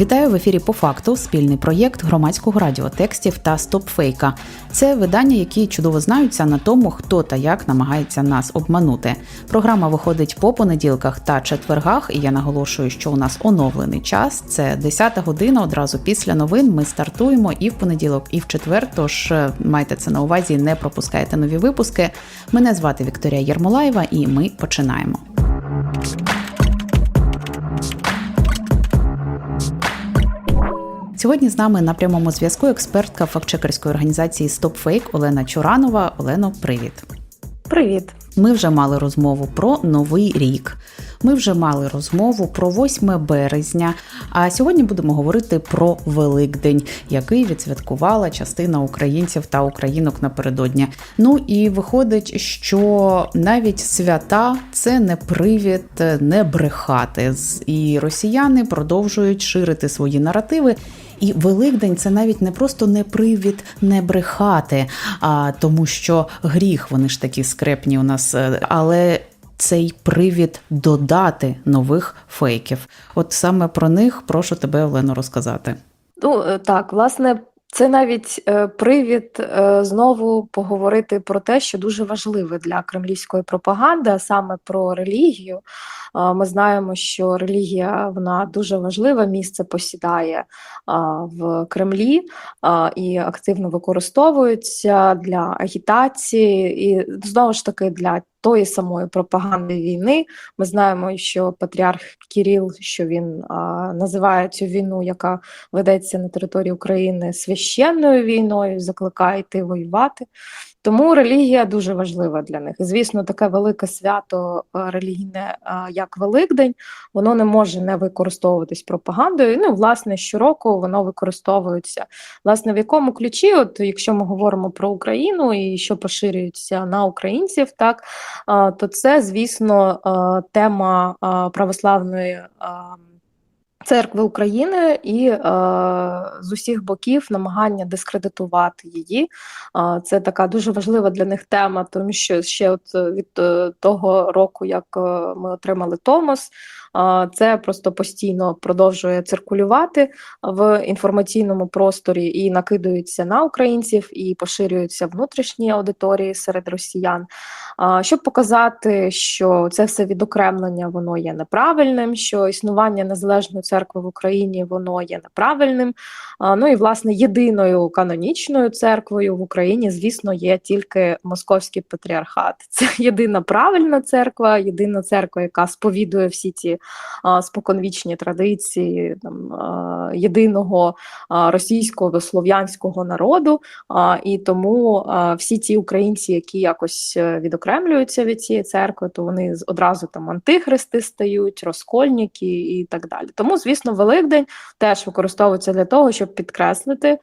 Вітаю в ефірі по факту спільний проєкт громадського радіо текстів та стопфейка. Це видання, які чудово знаються на тому, хто та як намагається нас обманути. Програма виходить по понеділках та четвергах, і я наголошую, що у нас оновлений час. Це 10 година. Одразу після новин ми стартуємо і в понеділок, і в четвер. Тож е, майте це на увазі, не пропускайте нові випуски. Мене звати Вікторія Єрмолаєва, і ми починаємо. Сьогодні з нами на прямому зв'язку експертка фактчекерської організації StopFake Олена Чуранова. Олено, привіт. Привіт. Ми вже мали розмову про новий рік. Ми вже мали розмову про 8 березня. А сьогодні будемо говорити про Великдень, який відсвяткувала частина українців та українок напередодні. Ну і виходить, що навіть свята це не привід не брехати. І росіяни продовжують ширити свої наративи. І Великдень це навіть не просто не привід не брехати, а тому, що гріх вони ж такі скрепні у нас, е, але цей привід додати нових фейків. От саме про них прошу тебе, Олено, розказати. Ну е, так, власне, це навіть е, привід е, знову поговорити про те, що дуже важливе для кремлівської пропаганди, а саме про релігію. Ми знаємо, що релігія вона дуже важливе місце посідає в Кремлі і активно використовується для агітації, і знову ж таки для тої самої пропаганди війни. Ми знаємо, що патріарх Кіріл, що він а, називає цю війну, яка ведеться на території України священною війною, закликає йти воювати. Тому релігія дуже важлива для них. І, звісно, таке велике свято релігійне, як Великдень, воно не може не використовуватись пропагандою. Ну, власне, щороку воно використовується. Власне, в якому ключі, от якщо ми говоримо про Україну і що поширюється на українців, так то це, звісно, тема православної. Церкви України і е, з усіх боків намагання дискредитувати її. Е, це така дуже важлива для них тема, тому що ще от від е, того року, як е, ми отримали Томос, е, це просто постійно продовжує циркулювати в інформаційному просторі і накидується на українців, і поширюються внутрішні аудиторії серед росіян. Щоб показати, що це все відокремлення воно є неправильним, що існування незалежної церкви в Україні воно є неправильним. Ну і власне єдиною канонічною церквою в Україні, звісно, є тільки московський патріархат. Це єдина правильна церква, єдина церква, яка сповідує всі ці споконвічні традиції там, єдиного російського слов'янського народу. І тому всі ті українці, які якось е, відокремлюються від цієї церкви, то вони одразу там антихристи стають, розкольники і так далі. Тому звісно, Великдень теж використовується для того, щоб підкреслити,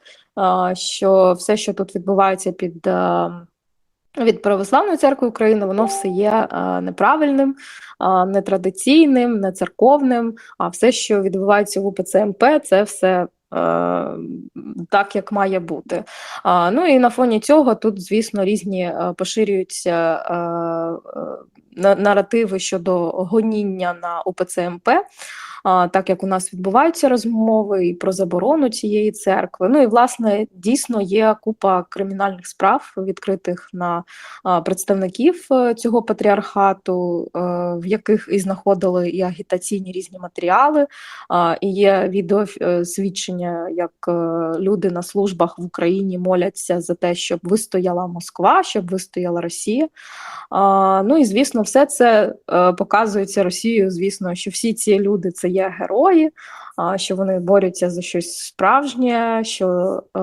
що все, що тут відбувається під від православної церкви України, воно все є неправильним, нетрадиційним, не церковним. А все, що відбувається в УПЦ МП, це все. Так, як має бути. Ну і на фоні цього тут, звісно, різні поширюються наративи щодо гоніння на УПЦ МП так як у нас відбуваються розмови і про заборону цієї церкви. Ну і власне дійсно є купа кримінальних справ, відкритих на представників е, цього патріархату, е, в яких і знаходили і агітаційні різні матеріали, і є відео е, свідчення, як люди на службах в Україні моляться за те, щоб вистояла Москва, щоб вистояла Росія. Ну і звісно, все це показується Росією. Звісно, що всі ці люди це є герої, що вони борються за щось справжнє, що е,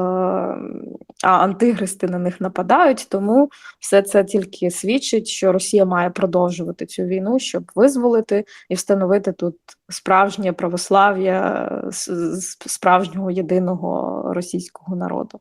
а антихристи на них нападають. Тому все це тільки свідчить, що Росія має продовжувати цю війну, щоб визволити і встановити тут справжнє православ'я справжнього єдиного російського народу.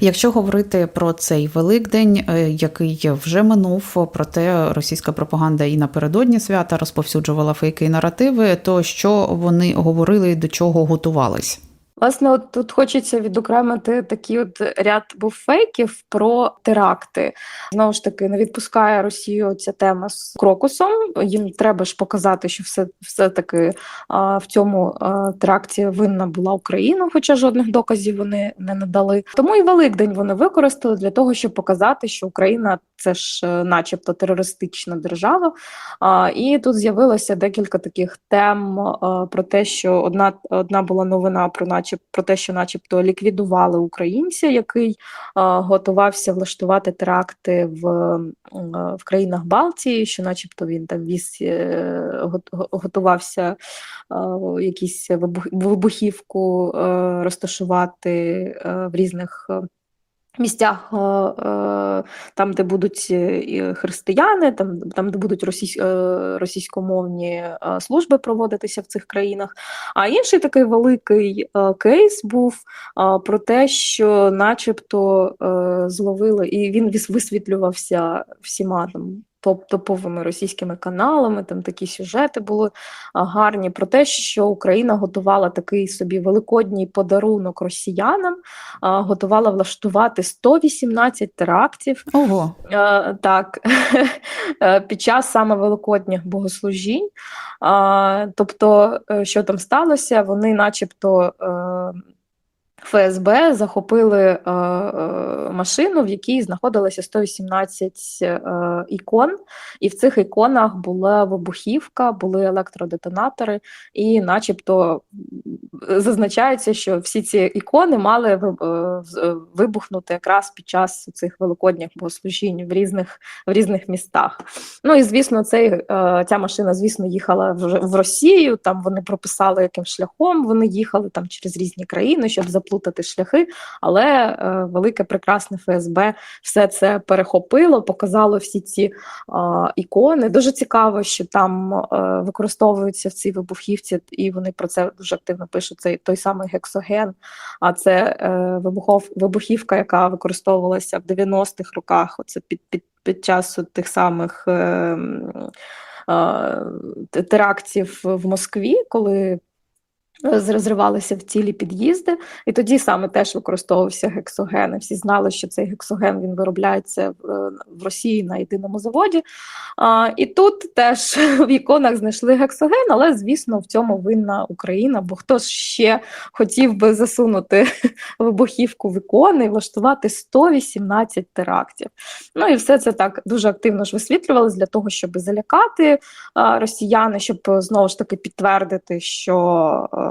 Якщо говорити про цей Великдень, е, який вже минув, проте російська пропаганда і напередодні свята розповсюджувала фейки і наративи, то що вони говорили, до чого готувались? Власне, от тут хочеться відокремити такий от ряд був фейків про теракти. Знову ж таки, не відпускає Росію ця тема з крокусом. Їм треба ж показати, що все, все таки а, в цьому а, теракті винна була Україна, хоча жодних доказів вони не надали. Тому і Великдень вони використали для того, щоб показати, що Україна це ж, е, начебто, терористична держава. А, і тут з'явилося декілька таких тем а, про те, що одна, одна була новина про начеб про те, що, начебто, ліквідували українця, який готувався влаштувати теракти в, в країнах Балтії, що, начебто, він там віз е, готувався якісь вибух, вибухівку е, розташувати е, в різних. Місцях, е, е, там, де будуть е, християни, там, там де будуть російсь, російськомовні служби проводитися в цих країнах. А інший такий великий кейс був про те, що, начебто, зловили, і він вис- висвітлювався всіма там. Топ- Топовими російськими каналами, там такі сюжети були гарні про те, що Україна готувала такий собі великодній подарунок росіянам, готувала влаштувати 118 терактів Ого, Так, е, під час саме великодніх богослужінь. Тобто, е, що там сталося? Вони, начебто, е, ФСБ захопили е, е, машину, в якій знаходилося 118 е, ікон, і в цих іконах була вибухівка, були електродетонатори, і, начебто, зазначається, що всі ці ікони мали вибухнути якраз під час цих великодніх богослужінь в різних, в різних містах. Ну і звісно, цей, ця машина, звісно, їхала в, Росію. Там вони прописали, яким шляхом вони їхали там через різні країни, щоб заплутати шляхи. Але е, велике прекрасне ФСБ все це перехопило, показало всі ці ікони. Дуже цікаво, що там е, використовуються в цій вибухівці, і вони про це дуже активно пишуть. Цей той самий гексоген. А це е, вибухов, вибухівка, яка використовувалася в 90-х роках. Оце під, під, під час тих самих е, м, е, те- терактів в Москві, коли розривалися в цілі під'їзди, і тоді саме теж використовувався гексоген. Всі знали, що цей гексоген він виробляється в, Росії на єдиному заводі. А, і тут теж в іконах знайшли гексоген, але звісно в цьому винна Україна, бо хто ж ще хотів би засунути вибухівку в ікони і влаштувати 118 терактів. Ну і все це так дуже активно ж висвітлювалось для того, щоб залякати росіяни, щоб знову ж таки підтвердити, що е,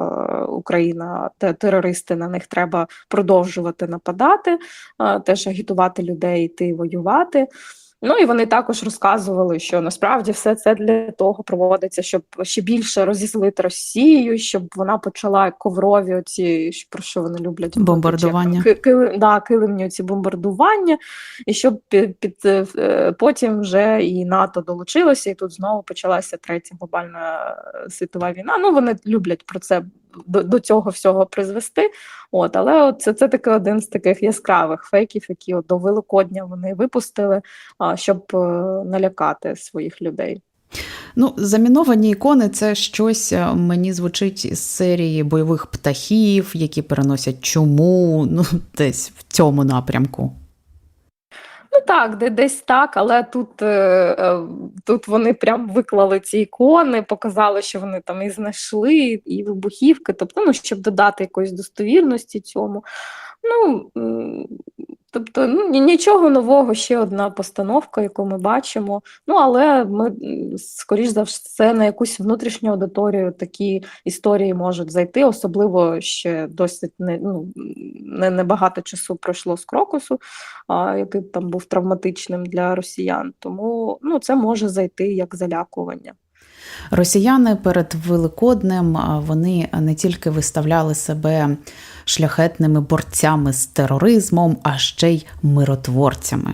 Україна те- терористи на них треба продовжувати нападати, теж агітувати людей йти воювати. Ну і вони також розказували, що насправді все це для того проводиться, щоб ще більше розізлити Росію, щоб вона почала коврові оці, про що вони люблять Бомбардування. ки- кили- да, килимні ці бомбардування, і щоб під, під е, потім вже і НАТО долучилося, і тут знову почалася третя глобальна е, світова війна. Ну вони люблять про це до, до цього всього призвести. От, але от це, це таки один з таких яскравих фейків, які от до Великодня вони випустили, а, щоб е, налякати своїх людей. Ну, заміновані ікони це щось е, мені звучить із серії бойових птахів, які переносять чуму, ну десь в цьому напрямку. Ну так, де, десь так, але тут, е, е, тут вони прям виклали ці ікони, показали, що вони там і знайшли, і вибухівки, тобто, ну, щоб додати якоїсь достовірності цьому. Ну, тобто, ну, нічого нового, ще одна постановка, яку ми бачимо. Ну, але ми, скоріш за все, на якусь внутрішню аудиторію такі історії можуть зайти, особливо ще досить не, ну, не, не багато часу пройшло з крокусу а, який там був травматичним для росіян. Тому ну, це може зайти як залякування. Росіяни перед Великоднем вони не тільки виставляли себе шляхетними борцями з тероризмом, а ще й миротворцями.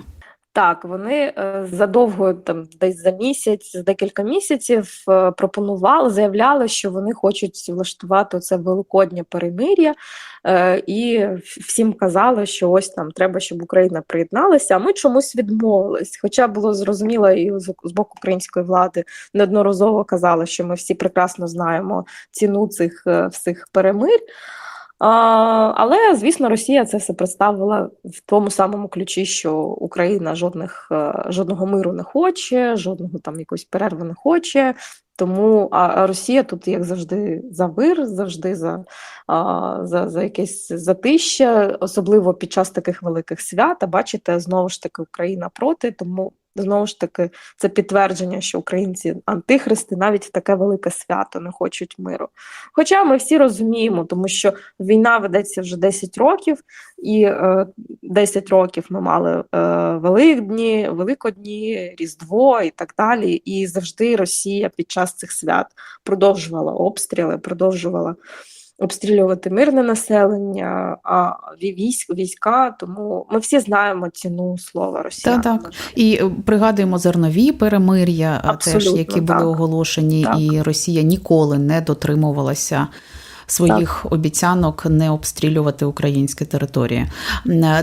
Так, вони е, задовго там десь за місяць, за декілька місяців е, пропонували, заявляли, що вони хочуть влаштувати це великоднє перемир'я, е, і всім казали, що ось там треба, щоб Україна приєдналася. А ми чомусь відмовились. Хоча було зрозуміло, і з боку української влади неодноразово казали, що ми всі прекрасно знаємо ціну цих всіх перемирь. Але, звісно, Росія це все представила в тому самому ключі, що Україна жодних, е, жодного миру не хоче, жодного там якоїсь перерви не хоче. Тому а, Росія тут, як завжди, за мир, завжди за, а, за, за якесь затища, особливо під час таких великих свят. А бачите, знову ж таки, Україна проти, тому знову ж таки це підтвердження, що українці антихристи навіть в таке велике свято не хочуть миру. Хоча ми всі розуміємо, тому що війна ведеться вже 10 років, і е, 10 років ми мали е, Великдні, Великодні, Різдво і так далі. І завжди Росія під час цих свят продовжувала обстріли, продовжувала обстрілювати мирне населення, а військ, війська. Тому ми всі знаємо ціну слова Росія. Так-так. І е, пригадуємо зернові перемир'я, теж Абсолютно, які були так. оголошені, Так. і Росія ніколи не дотримувалася. Своїх обіцянок не обстрілювати українські території.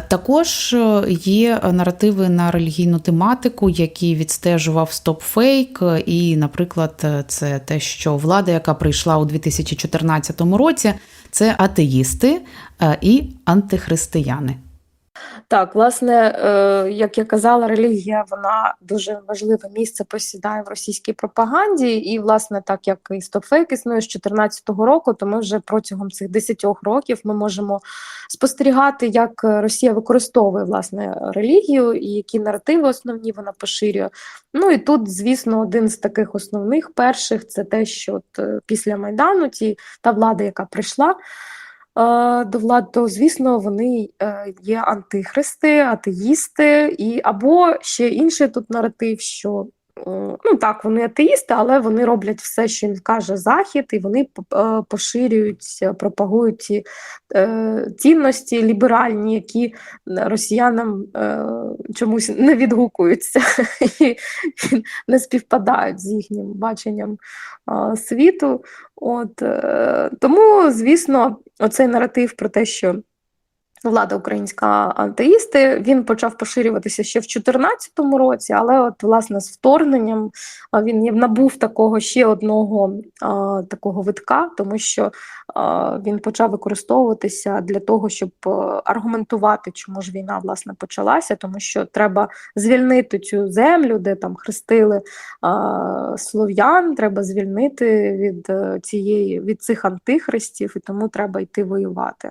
Також е, є наративи на релігійну тематику, які відстежував StopFake. І, наприклад, е, це те, що влада, яка прийшла у 2014 році, це атеїсти е, і антихристияни. Так, власне, е, як я казала, релігія вона дуже важливе місце посідає в російській пропаганді. І, власне, так як і стопфейк існує з 2014 року, то ми вже протягом цих 10 років ми можемо спостерігати, як Росія використовує власне релігію і які наративи основні вона поширює. Ну і тут, звісно, один з таких основних перших це те, що от, е, після Майдану ті та влада, яка прийшла до влади, то звісно, вони е, є антихристи, атеїсти, і або ще інший тут наратив, що ну так, вони атеїсти, але вони роблять все, що їм каже Захід, і вони е, поширюють, е, пропагують е, цінності ліберальні, які росіянам е, чомусь не відгукуються і не співпадають з їхнім баченням е, світу. От, е, тому, звісно, оцей наратив про те, що влада українська антеїсти, він почав поширюватися ще в 2014 році, але от власне з вторгненням він набув такого ще одного а, такого витка, тому що а, він почав використовуватися для того, щоб е, аргументувати, чому ж війна власне почалася, тому що треба звільнити цю землю, де там хрестили а, слов'ян, треба звільнити від е, цієї від цих антихристів, і тому треба йти воювати.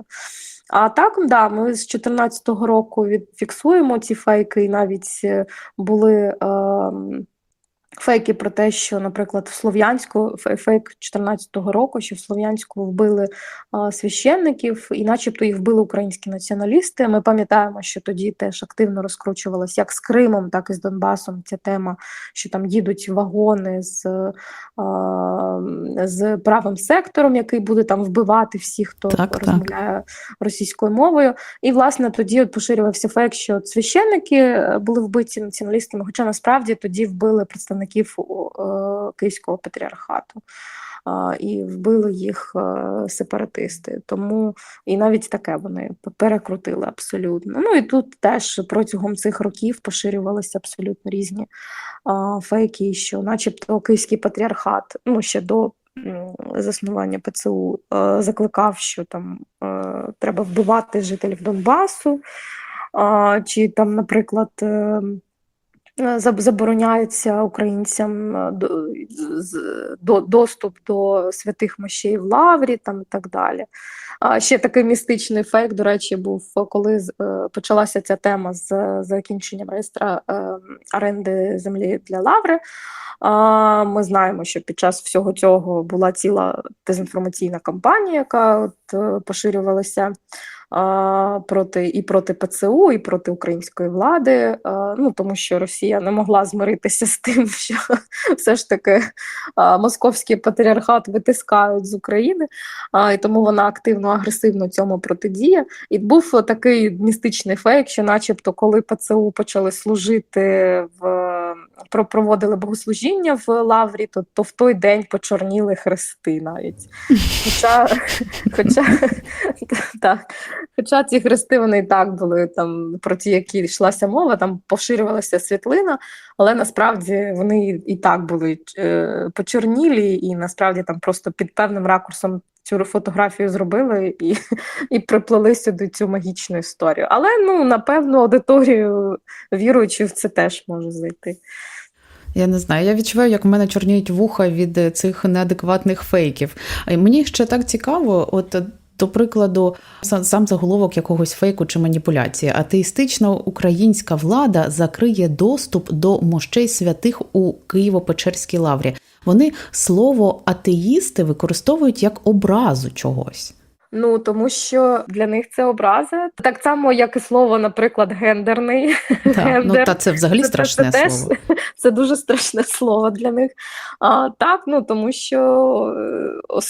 А так, да, ми з 2014 року фіксуємо ці фейки, і навіть е, були ем, фейки про те, що, наприклад, в Слов'янську фе- фейк 2014 року, що в Слов'янську вбили а, священників, і начебто їх вбили українські націоналісти. Ми пам'ятаємо, що тоді теж активно розкручувалася як з Кримом, так і з Донбасом ця тема, що там їдуть вагони з, а, з правим сектором, який буде там вбивати всіх, хто Так, так. розмовляє російською мовою. І, власне, тоді от поширювався фейк, що священники е, були вбиті націоналістами, хоча насправді тоді вбили представників о, е, Київського патріархату. І вбили їх е, сепаратисти. Тому і навіть таке вони перекрутили абсолютно. Ну і тут теж протягом цих років поширювалися абсолютно різні фейки, що, начебто, Київський патріархат, ну ще до заснування ПЦУ, е, закликав, що там треба вбивати жителів Донбасу, чи там, наприклад. Е, Забороняється українцям е, доступ до святих мощей в Лаврі там, і так далі. А ще такий містичний фейк, до речі, був, коли е, почалася ця тема з закінченням реєстра оренди землі для Лаври. Ми знаємо, що під час всього цього була ціла дезінформаційна кампанія, яка от, поширювалася проти і проти ПЦУ, і проти української влади. Ну тому що Росія не могла змиритися з тим, що все ж таки московський патріархат витискають з України, і тому вона активно агресивно цьому протидіє. І був такий містичний фейк, що, начебто, коли ПЦУ почали служити в проводили богослужіння в Лаврі, то, то в той день почорніли хрести навіть. Хоча, хоча, так, хоча ці хрести вони і так були там, про ті, які йшлася мова, там поширювалася світлина, але насправді вони і- і так були е, почорнілі, і насправді там просто під певним ракурсом цю фотографію зробили і, і приплели сюди цю магічну історію. Але ну, на певну аудиторію віруючих це теж може зайти. Я не знаю, я відчуваю, як в мене чорніють вуха від цих неадекватних фейків. А мені ще так цікаво, от. До прикладу, сам заголовок якогось фейку чи маніпуляції. Атеїстична українська влада закриє доступ до мощей святих у Києво-Печерській лаврі. Вони слово атеїсти використовують як образу чогось. Ну тому що для них це образа. Так само, як і слово, наприклад, гендерний. Так, ну та це взагалі Це- страшне це, теж- слово. Це дуже страшне слово для них. А, так, ну тому що е,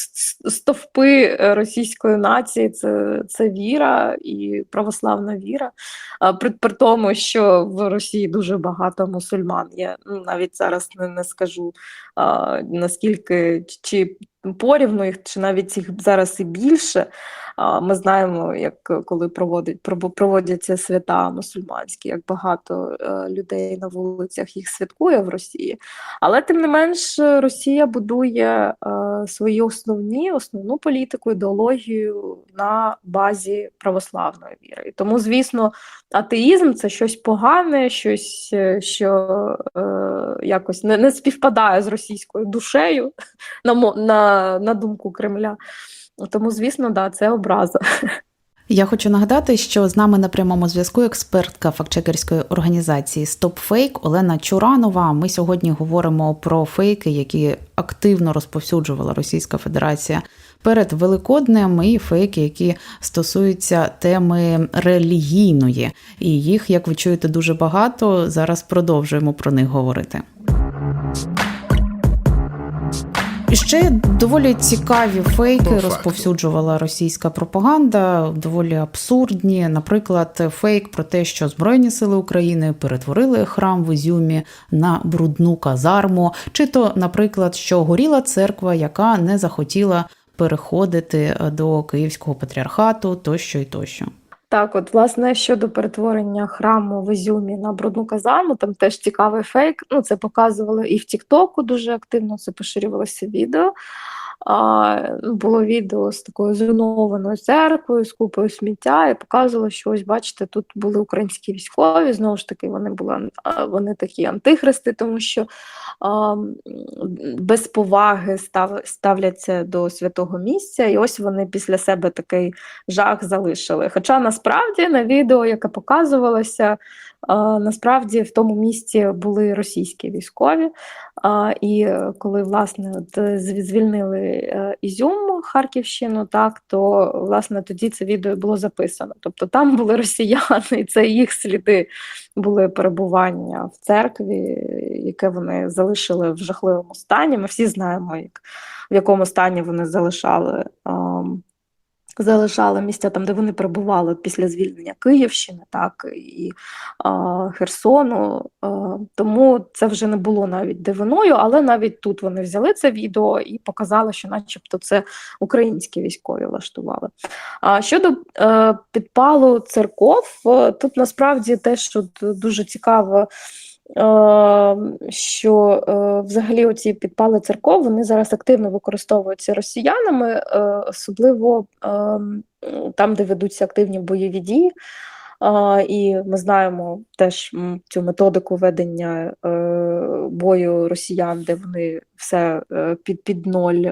стовпи російської нації це, це віра і православна віра. А, при, при тому, що в Росії дуже багато мусульман. Я ну, навіть зараз не, не скажу а, наскільки чи порівну їх, чи навіть їх зараз і більше. Ми знаємо, як коли проводять проводяться свята мусульманські, як багато е, людей на вулицях їх святкує в Росії. Але тим не менш, Росія будує е, свої основні основну політику, ідеологію на базі православної віри. Тому, звісно, атеїзм це щось погане, щось, е, що якось не, не співпадає з російською душею, на, на, на думку Кремля. Тому, звісно, да, це образа. Я хочу нагадати, що з нами на прямому зв'язку експертка фактчекерської організації StopFake Олена Чуранова. Ми сьогодні говоримо про фейки, які активно розповсюджувала Російська Федерація перед Великоднем, і фейки, які стосуються теми релігійної. І їх, як ви чуєте, дуже багато. Зараз продовжуємо про них говорити. І Ще доволі цікаві фейки По розповсюджувала російська пропаганда, доволі абсурдні. Наприклад, фейк про те, що Збройні сили України перетворили храм в Ізюмі на брудну казарму, чи то, наприклад, що горіла церква, яка не захотіла переходити до Київського патріархату, тощо і тощо. Так, от, власне, щодо перетворення храму в Ізюмі на брудну казарму, там теж цікавий фейк. Ну, це показували і в Тіктоку дуже активно це поширювалося відео. Ну, було відео з такою зруйнованою церквою, з купою сміття, і показувало, що ось бачите, тут були українські військові. Знову ж таки, вони були вони такі антихристи, тому що а, без поваги став, ставляться до святого місця, і ось вони після себе такий жах залишили. Хоча насправді на відео, яке показувалося, насправді в тому місці були російські військові. І е, коли власне от е, звільнили е, Ізюм, Харківщину, так то власне тоді це відео було записано. Тобто там були росіяни, і це їх сліди були перебування в церкві, яке вони залишили в жахливому стані. Ми всі знаємо, як в якому стані вони залишали. Залишали місця там, де вони перебували після звільнення Київщини, так і а, Херсону. А, тому це вже не було навіть дивиною, але навіть тут вони взяли це відео і показали, що, начебто, це українські військові влаштували. А щодо е, підпалу церков, е, тут насправді теж дуже цікаво. Е, Що е, взагалі оці підпали церков вони зараз активно використовуються росіянами, е, особливо е, там, де ведуться активні бойові дії. І ми знаємо теж цю методику ведення е, бою росіян, де вони все під, під ноль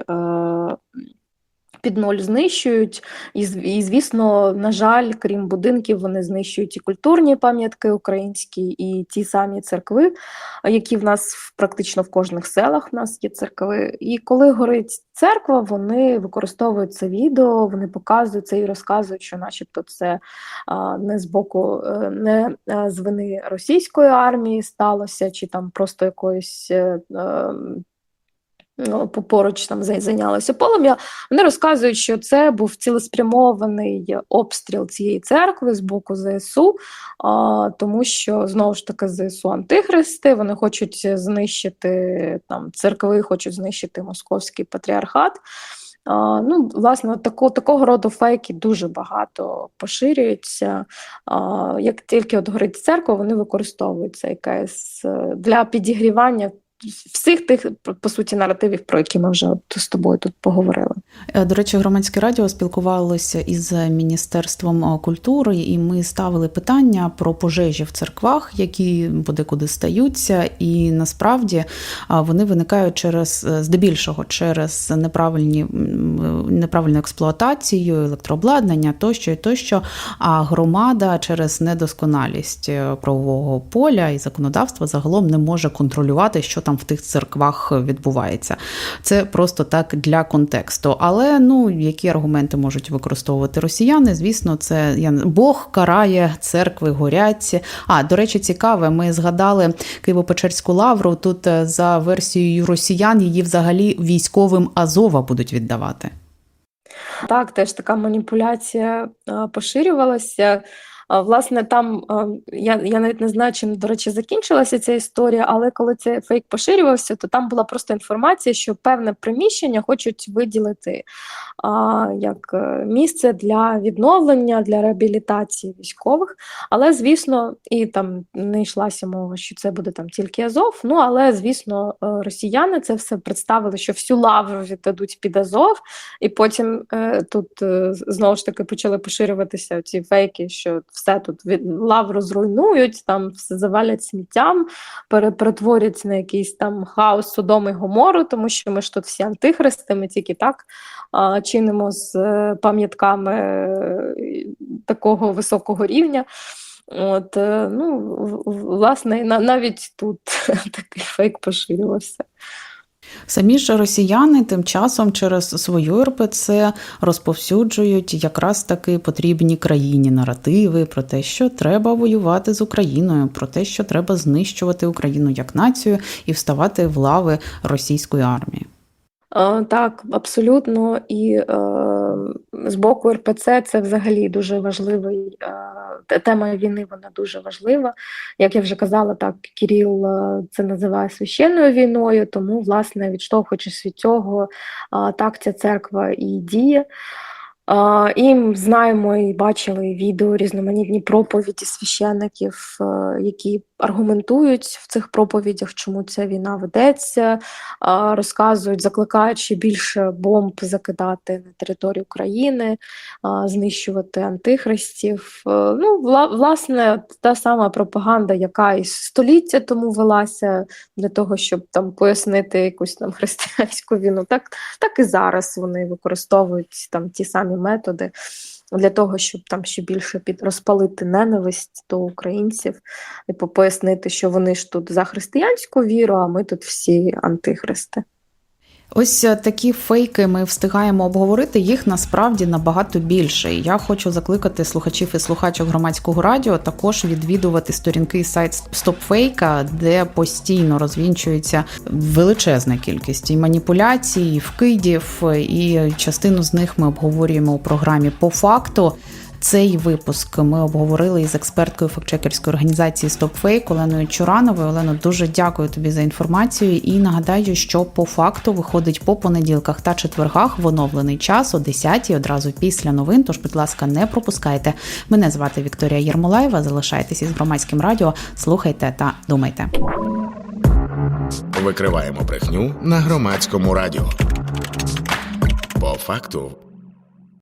під ноль знищують, і, звісно, на жаль, крім будинків, вони знищують і культурні пам'ятки українські, і ті самі церкви, які в нас практично в кожних селах в нас є церкви. І коли горить церква, вони використовують це відео, вони показують це і розказують, що, начебто, це не з боку, е, не е, з вини російської армії сталося, чи там просто якоїсь. Ну, поруч там зайнялося полум'я. Вони розказують, що це був цілеспрямований обстріл цієї церкви з боку ЗСУ, тому що знову ж таки ЗСУ антихристи, вони хочуть знищити там церкви, хочуть знищити московський патріархат. Ну, власне, тако, такого роду фейки дуже багато поширюються. Як тільки от горить церква, вони використовують цей кейс е, для підігрівання всіх тих, по- суті, наративів, про які ми вже з тобою тут поговорили. Е, До речі, громадське радіо спілкувалося із Міністерством е, культури, і ми ставили питання про пожежі в церквах, які подекуди стаються, і насправді вони виникають через е, здебільшого через неправильні неправильну експлуатацію, електрообладнання тощо і тощо. А громада через недосконалість е, правового поля і законодавства загалом не може контролювати, що там в тих церквах відбувається. Це просто так для контексту. Але ну які аргументи можуть використовувати росіяни? Звісно, це я Бог карає, церкви горять. А до речі, цікаве. Ми згадали Києво-Печерську лавру. Тут е, за версією росіян її взагалі військовим Азова будуть віддавати. Так, теж така маніпуляція е, поширювалася. Власне, там я, я навіть не знаю, чим, до речі, закінчилася ця історія, але коли цей фейк поширювався, то там була просто інформація, що певне приміщення хочуть виділити а, як е, місце для відновлення, для реабілітації військових. Але, звісно, і там не йшлася мова, що це буде там тільки Азов. Ну, але, звісно, е, росіяни це все представили, що всю лавру віддадуть під Азов, і потім е, тут знову ж таки почали поширюватися ці фейки, що все тут від лавру зруйнують, там все завалять сміттям, пере- перетворять на якийсь там хаос Содому і Гомору, тому що ми ж тут всі антихристи, ми тільки так а, чинимо з е, пам'ятками е, такого високого рівня. От, е, ну, власне, навіть тут такий фейк поширювався. Самі ж росіяни тим часом через свою РПЦ розповсюджують якраз таки потрібні країні наративи про те, що треба воювати з Україною, про те, що треба знищувати Україну як націю і вставати в лави російської армії. Е, Так, абсолютно. І е, з боку РПЦ це взагалі дуже важливий е, тема війни, вона дуже важлива. Як я вже казала, так Кіріл е, це називає священною війною, тому, власне, відштовхуючись від цього, е, так ця церква і діє. А, І знаємо і бачили відео різноманітні проповіді священників, е, які аргументують в цих проповідях, чому ця війна ведеться, розказують, закликають ще більше бомб закидати на територію України, знищувати антихристів. Е, Ну, власне, та сама пропаганда, яка і століття тому велася для того, щоб там пояснити якусь там християнську війну, так, так і зараз вони використовують там ті самі методи. Для того, щоб там ще більше під розпалити ненависть до українців і пояснити, що вони ж тут за християнську віру, а ми тут всі антихристи. Ось е, такі фейки ми встигаємо обговорити. Їх насправді набагато більше. Я хочу закликати слухачів і слухачок громадського радіо також відвідувати сторінки і сайт StopFake, де постійно розвінчується величезна кількість і маніпуляцій, і вкидів, і частину з них ми обговорюємо у програмі по факту. Цей випуск ми обговорили із експерткою фактчекерської організації StopFake Оленою Чурановою. Олено, дуже дякую тобі за інформацію. І нагадаю, що по факту виходить по понеділках та четвергах в оновлений час о 10 одразу після новин. Тож, будь ласка, не пропускайте. Мене звати Вікторія Єрмолаєва. Залишайтесь із громадським радіо, слухайте та думайте. Викриваємо брехню на громадському радіо. По факту